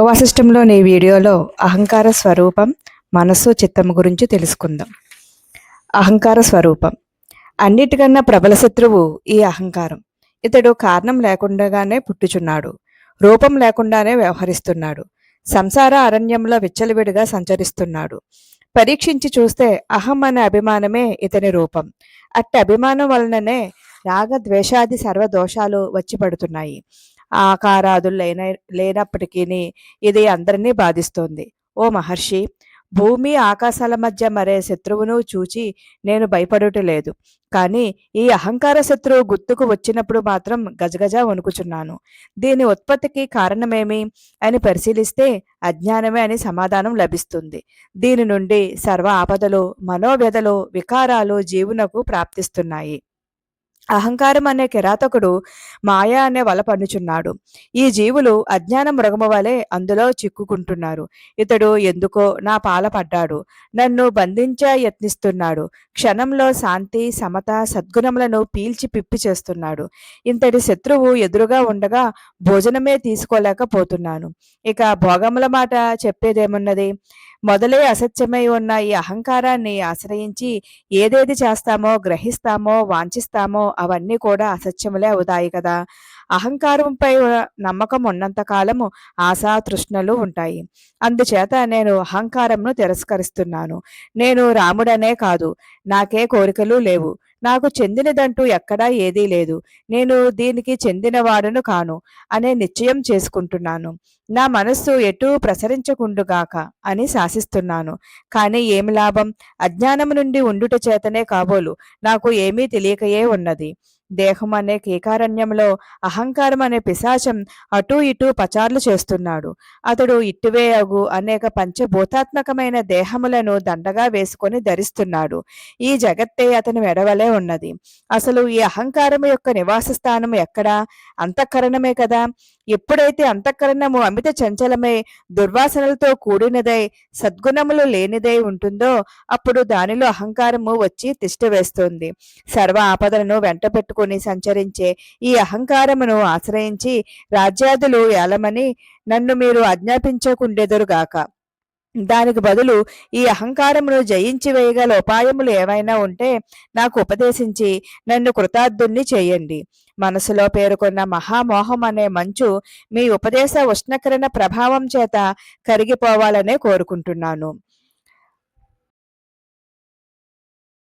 గోవా సిస్టంలోని ఈ వీడియోలో అహంకార స్వరూపం మనస్సు చిత్తం గురించి తెలుసుకుందాం. అహంకార స్వరూపం. అన్నిటికన్నా ప్రబల శత్రువు ఈ అహంకారం. ఇతడు కారణం లేకుండానే పుట్టుచున్నాడు రూపం లేకుండానే వ్యవహరిస్తున్నాడు సంసార అరణ్యంలో విచ్చలవిడిగా సంచరిస్తున్నాడు. పరీక్షించి చూస్తే అహం అనే అభిమానమే ఇతని రూపం. అట్టి అభిమానం వలననే రాగ ద్వేషాది సర్వ దోషాలు వచ్చి పడుతున్నాయి. ఆకారాదులు లేన లేనప్పటికీ ఇది అందరినీ బాధిస్తోంది. ఓ మహర్షి భూమి ఆకాశాల మధ్య మరే శత్రువును చూచి నేను భయపడుట లేదు కానీ ఈ అహంకార శత్రువు గుర్తుకు వచ్చినప్పుడు మాత్రం గజగజ వణుకుచున్నాను. దీని ఉత్పత్తికి కారణమేమి అని పరిశీలిస్తే అజ్ఞానమే అని సమాధానం లభిస్తుంది. దీని నుండి సర్వ ఆపదలు మనోవ్యధలు వికారాలు జీవునకు ప్రాప్తిస్తున్నాయి. అహంకారం అనే కిరాతకుడు మాయా అనే వల పన్నుచున్నాడు ఈ జీవులు అజ్ఞాన మృగము వలె అందులో చిక్కుకుంటున్నారు. ఇతడు ఎందుకో నా పాల పడ్డాడు. నన్ను బంధించ యత్నిస్తున్నాడు. క్షణంలో శాంతి సమత సద్గుణములను పీల్చి పిప్పి చేస్తున్నాడు. ఇంతటి శత్రువు ఎదురుగా ఉండగా భోజనమే తీసుకోలేకపోతున్నాను. ఇక భోగముల మాట చెప్పేదేమున్నది? మొదలే అసత్యమై ఉన్న ఈ అహంకారాన్ని ఆశ్రయించి ఏదేది చేస్తామో గ్రహిస్తామో వాంఛిస్తామో అవన్నీ కూడా అసత్యములే అవుతాయి కదా. అహంకారంపై నమ్మకం ఉన్నంత కాలము ఆశా తృష్ణలు ఉంటాయి. అందుచేత నేను అహంకారంను తిరస్కరిస్తున్నాను. నేను రాముడనే కాదు. నాకే కోరికలు లేవు. నాకు చెందినదంటూ ఎక్కడా ఏదీ లేదు. నేను దీనికి చెందినవాడను కాను అనే నిశ్చయం చేసుకుంటున్నాను. నా మనస్సు ఎటూ ప్రసరించకుండుగాక అని శాసిస్తున్నాను. కానీ ఏమి లాభం? అజ్ఞానము నుండి ఉండుట చేతనే కాబోలు. నాకు ఏమీ తెలియకయే ఉన్నది. దేహం అనే కీకారణ్యంలో అహంకారం అనే పిశాచం అటూ ఇటూ పచార్లు చేస్తున్నాడు. అతడు ఇట్టువేయగు అనేక పంచభూతాత్మకమైన దేహములను దండగా వేసుకొని ధరిస్తున్నాడు. ఈ జగత్తే అతని మెడవలే ఉన్నది. అసలు ఈ అహంకారం యొక్క నివాస స్థానం ఎక్కడా? అంతఃకరణమే కదా. ఎప్పుడైతే అంతఃకరణము అమిత చంచలమై దుర్వాసనలతో కూడినదై సద్గుణములు లేనిదై ఉంటుందో అప్పుడు దానిలో అహంకారము వచ్చి తిష్టవేస్తుంది సర్వ ఆపదలను వెంట పట్టుకొని సంచరించే ఈ అహంకారమును ఆశ్రయించి రాజ్యాదులు ఏలమని నన్ను మీరు ఆజ్ఞాపించకుండెదరుగాక. దానికి బదులు ఈ అహంకారమును జయించి వేయగల ఉపాయములు ఏవైనా ఉంటే నాకు ఉపదేశించి నన్ను కృతార్థుణ్ణి చేయండి. మనసులో పేరుకున్న మహామోహం అనే మంచు మీ ఉపదేశ ఉష్ణకరణ ప్రభావం చేత కరిగిపోవాలనే కోరుకుంటున్నాను.